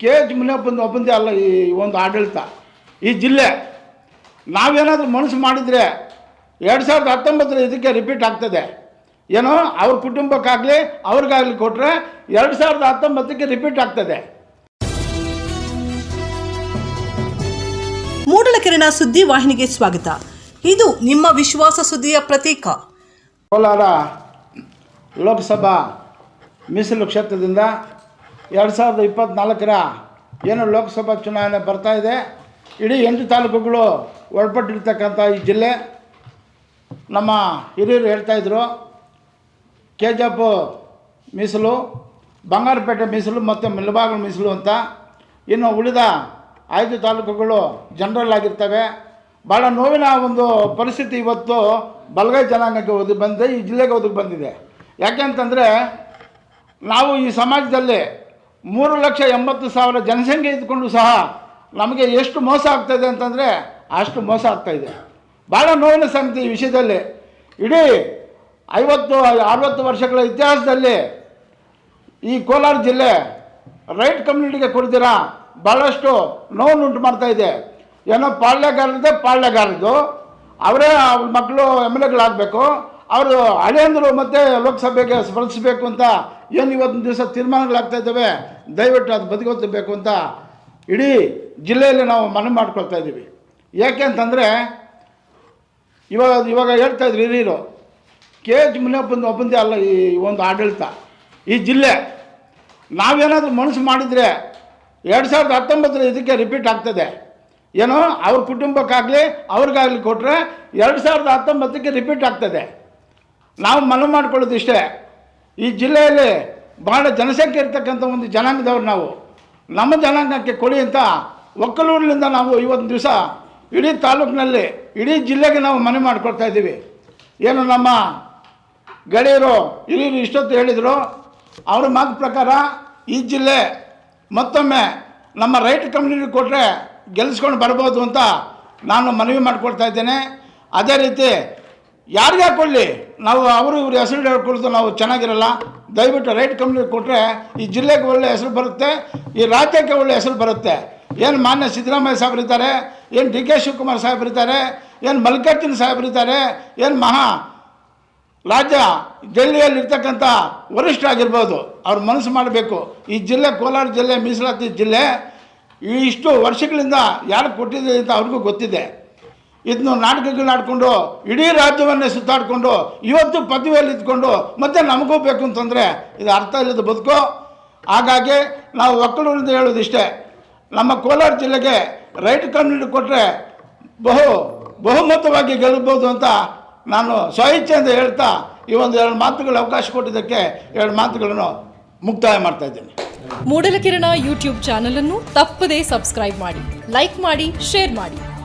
K H ಮುನಿಯಪ್ಪಂದು ಒಬ್ಬಂದೇ ಅಲ್ಲ ಈ ಒಂದು ಆಡಳಿತ. ಈ ಜಿಲ್ಲೆ. ನಾವೇನಾದರೂ ಮನಸ್ಸು ಮಾಡಿದರೆ ಎರಡು ಸಾವಿರದ ಹತ್ತೊಂಬತ್ತರ ಇದಕ್ಕೆ ರಿಪೀಟ್ ಆಗ್ತದೆ. ಏನೋ ಅವ್ರ ಕುಟುಂಬಕ್ಕಾಗಲಿ ಅವ್ರಿಗಾಗಲಿ ಕೊಟ್ಟರೆ ಎರಡು ಸಾವಿರದ ಹತ್ತೊಂಬತ್ತಕ್ಕೆ ರಿಪೀಟ್ ಆಗ್ತದೆ. ಮೂಡಲಕಿರಣ ಸುದ್ದಿ ವಾಹಿನಿಗೆ ಸ್ವಾಗತ. ಇದು ನಿಮ್ಮ ವಿಶ್ವಾಸ ಸುದ್ದಿಯ ಪ್ರತೀಕ. ಕೋಲಾರ ಲೋಕಸಭಾ ಮೀಸಲು ಕ್ಷೇತ್ರದಿಂದ ಎರಡು ಸಾವಿರದ ಇಪ್ಪತ್ತ್ನಾಲ್ಕರ ಏನು ಲೋಕಸಭಾ ಚುನಾವಣೆ ಬರ್ತಾ ಇದೆ? ಇಡೀ ಎಂಟು ತಾಲೂಕುಗಳು ಒಳಪಟ್ಟಿರ್ತಕ್ಕಂಥ ಈ ಜಿಲ್ಲೆ. ನಮ್ಮ ಹಿರಿಯರು ಹೇಳ್ತಾಯಿದ್ರು ಕೆ ಜಿ ಎಫ್ ಮೀಸಲು, ಬಂಗಾರಪೇಟೆ ಮೀಸಲು ಮತ್ತು ಮಿಲ್ಬಾಗಲು ಮೀಸಲು ಅಂತ. ಇನ್ನು ಉಳಿದ ಐದು ತಾಲೂಕುಗಳು ಜನರಲ್ ಆಗಿರ್ತವೆ. ಭಾಳ ನೋವಿನ ಒಂದು ಪರಿಸ್ಥಿತಿ ಇವತ್ತು ಬಲಗೈ ಜನಾಂಗಕ್ಕೆ ಒದಗಿ ಬಂದಿದೆ, ಈ ಜಿಲ್ಲೆಗೆ ಒದಗಿ ಬಂದಿದೆ. ಯಾಕೆಂತಂದರೆ ನಾವು ಈ ಸಮಾಜದಲ್ಲಿ ಮೂರು ಲಕ್ಷ ಎಂಬತ್ತು ಸಾವಿರ ಜನಸಂಖ್ಯೆ ಇದ್ದುಕೊಂಡು ಸಹ ನಮಗೆ ಎಷ್ಟು ಮೋಸ ಆಗ್ತಾಯಿದೆ ಅಂತಂದರೆ ಅಷ್ಟು ಮೋಸ ಆಗ್ತಾಯಿದೆ ಭಾಳ ನೋವಿನ ಸಂಗತಿ ಈ ವಿಷಯದಲ್ಲಿ. ಇಡೀ ಐವತ್ತು, ಅರವತ್ತು ವರ್ಷಗಳ ಇತಿಹಾಸದಲ್ಲಿ ಈ ಕೋಲಾರ ಜಿಲ್ಲೆ ರೈಟ್ ಕಮ್ಯುನಿಟಿಗೆ ಕೊಡ್ತೀರಾ ಭಾಳಷ್ಟು ನೋವುಂಟು ಮಾಡ್ತಾ ಇದೆ. ಏನೋ ಪಾಳ್ಯಗಾರರದೇ ಪಾಳ್ಯಗಾರದು ಅವರೇ ಅವ್ರ ಮಕ್ಕಳು ಎಂ ಎಲ್ ಎಗಳಾಗಬೇಕು. ಅವರು ಹಳೆಯಂದರು ಮತ್ತು ಲೋಕಸಭೆಗೆ ಸ್ಪರ್ಧಿಸಬೇಕು ಅಂತ ಏನು ಇವತ್ತಿನ ದಿವಸ ತೀರ್ಮಾನಗಳಾಗ್ತಾ ಇದ್ದಾವೆ, ದಯವಿಟ್ಟು ಅದು ಬದಿಗೊತ್ತಬೇಕು ಅಂತ ಇಡೀ ಜಿಲ್ಲೆಯಲ್ಲಿ ನಾವು ಮನವಿ ಮಾಡ್ಕೊಳ್ತಾ ಇದ್ದೀವಿ. ಯಾಕೆ ಅಂತಂದರೆ, ಇವಾಗ ಇವಾಗ ಹೇಳ್ತಾ ಇದ್ರು ಹಿರಿಯರು, ಕೆ ಎಚ್ ಮುನಿಯಪ್ಪಂದು ಒಬ್ಬಂದೇ ಅಲ್ಲ ಈ ಒಂದು ಆಡಳಿತ, ಈ ಜಿಲ್ಲೆ. ನಾವೇನಾದರೂ ಮನಸ್ಸು ಮಾಡಿದರೆ ಎರಡು ಸಾವಿರದ ಹತ್ತೊಂಬತ್ತರ ಇದಕ್ಕೆ ರಿಪೀಟ್ ಆಗ್ತದೆ. ಏನೋ ಅವ್ರ ಕುಟುಂಬಕ್ಕಾಗಲಿ, ಅವ್ರಿಗಾಗಲಿ ಕೊಟ್ಟರೆ ಎರಡು ಸಾವಿರದ ಹತ್ತೊಂಬತ್ತಕ್ಕೆ ರಿಪೀಟ್ ಆಗ್ತದೆ. ನಾವು ಮನವಿ ಮಾಡ್ಕೊಳ್ಳೋದು ಇಷ್ಟೇ ಈ ಜಿಲ್ಲೆಯಲ್ಲಿ ಬಹಳ ಜನಸಂಖ್ಯೆ ಇರ್ತಕ್ಕಂಥ ಒಂದು ಜನಾಂಗದವ್ರು ನಾವು. ನಮ್ಮ ಜನಾಂಗಕ್ಕೆ ಕೊಡಿ ಅಂತ ಒಕ್ಕಲೂರಿನಿಂದ ನಾವು ಇವತ್ತು ದಿವಸ ಇಡೀ ತಾಲೂಕಿನಲ್ಲಿ, ಇಡೀ ಜಿಲ್ಲೆಗೆ ನಾವು ಮನವಿ ಮಾಡಿಕೊಡ್ತಾ ಇದ್ದೀವಿ. ಏನು ನಮ್ಮ ಗೆಳೆಯರು ಹಿರಿಯರು ಇಷ್ಟೊತ್ತು ಹೇಳಿದರು, ಅವರ ಮಾತು ಪ್ರಕಾರ ಈ ಜಿಲ್ಲೆ ಮತ್ತೊಮ್ಮೆ ನಮ್ಮ ರೈಟ್ ಕಮ್ಯುನಿಟಿ ಕೊಟ್ಟರೆ ಗೆಲ್ಲಿಸ್ಕೊಂಡು ಬರ್ಬೋದು ಅಂತ ನಾನು ಮನವಿ ಮಾಡಿಕೊಡ್ತಾ ಇದ್ದೇನೆ. ಅದೇ ರೀತಿ ಯಾರಿಗೆ ಹಾಕೊಳ್ಳಿ? ನಾವು ಅವರು ಇವ್ರ ಹೆಸರು ಹೇಳ್ಕೊಳ್ತು ನಾವು ಚೆನ್ನಾಗಿರಲ್ಲ. ದಯವಿಟ್ಟು ರೈಟ್ ಕಂಪ್ನಿ ಕೊಟ್ಟರೆ ಈ ಜಿಲ್ಲೆಗೆ ಒಳ್ಳೆ ಹೆಸರು ಬರುತ್ತೆ, ಈ ರಾಜ್ಯಕ್ಕೆ ಒಳ್ಳೆ ಹೆಸರು ಬರುತ್ತೆ. ಏನು ಮಾನ್ಯ ಸಿದ್ದರಾಮಯ್ಯ ಸಾಹೇಬ್ರು ಇದ್ದಾರೆ, ಏನು ಡಿ ಕೆ ಶಿವಕುಮಾರ್ ಸಾಹೇಬ್ರು ಇದ್ದಾರೆ, ಏನು ಮಲ್ಲಿಕಾರ್ಜುನ ಸಾಹೇಬ್ರು ಇದ್ದಾರೆ, ಏನು ಮಹಾ ರಾಜ್ಯ ಡೆಲ್ಲಿಯಲ್ಲಿರ್ತಕ್ಕಂಥ ವರಿಷ್ಠ ಆಗಿರ್ಬೋದು, ಅವ್ರ ಮನಸ್ಸು ಮಾಡಬೇಕು. ಈ ಜಿಲ್ಲೆ ಕೋಲಾರ ಜಿಲ್ಲೆ, ಮೀಸಲಾತಿ ಜಿಲ್ಲೆ ಇಷ್ಟು ವರ್ಷಗಳಿಂದ ಯಾರು ಕೊಟ್ಟಿದೆ ಅಂತ ಅವ್ರಿಗೂ ಗೊತ್ತಿದೆ. ಇದನ್ನು ನಾಟಕಗಳನ್ನ ಆಡಿಕೊಂಡು, ಇಡೀ ರಾಜ್ಯವನ್ನೇ ಸುತ್ತಾಡಿಕೊಂಡು, ಇವತ್ತು ಪದವಿಯಲ್ಲಿ ಇದ್ಕೊಂಡು, ಮತ್ತೆ ನಮಗೂ ಬೇಕು ಅಂತಂದರೆ ಇದು ಅರ್ಥ ಇಲ್ಲದ ಬದುಕು. ಹಾಗಾಗಿ ನಾವು ಒಕ್ಕಲೂರಿಂದ ಹೇಳೋದಿಷ್ಟೇ ನಮ್ಮ ಕೋಲಾರ ಜಿಲ್ಲೆಗೆ ರೈಟ್ ಕಮ್ಯುನಿಟಿ ಕೊಟ್ಟರೆ ಬಹು, ಬಹುಮತವಾಗಿ ಗೆಲ್ಲಬಹುದು ಅಂತ ನಾನು ಸ್ವಇಚ್ಛೆಯಿಂದ ಹೇಳ್ತಾ ಈ ಒಂದು ಎರಡು ಮಾತುಗಳ ಅವಕಾಶ ಕೊಟ್ಟಿದ್ದಕ್ಕೆ ಎರಡು ಮಾತುಗಳನ್ನು ಮುಕ್ತಾಯ ಮಾಡ್ತಾ ಇದ್ದೇನೆ. ಮೂಡಲಕಿರಣ ಯೂಟ್ಯೂಬ್ ಚಾನಲನ್ನು ತಪ್ಪದೇ ಸಬ್ಸ್ಕ್ರೈಬ್ ಮಾಡಿ, ಲೈಕ್ ಮಾಡಿ, ಶೇರ್ ಮಾಡಿ.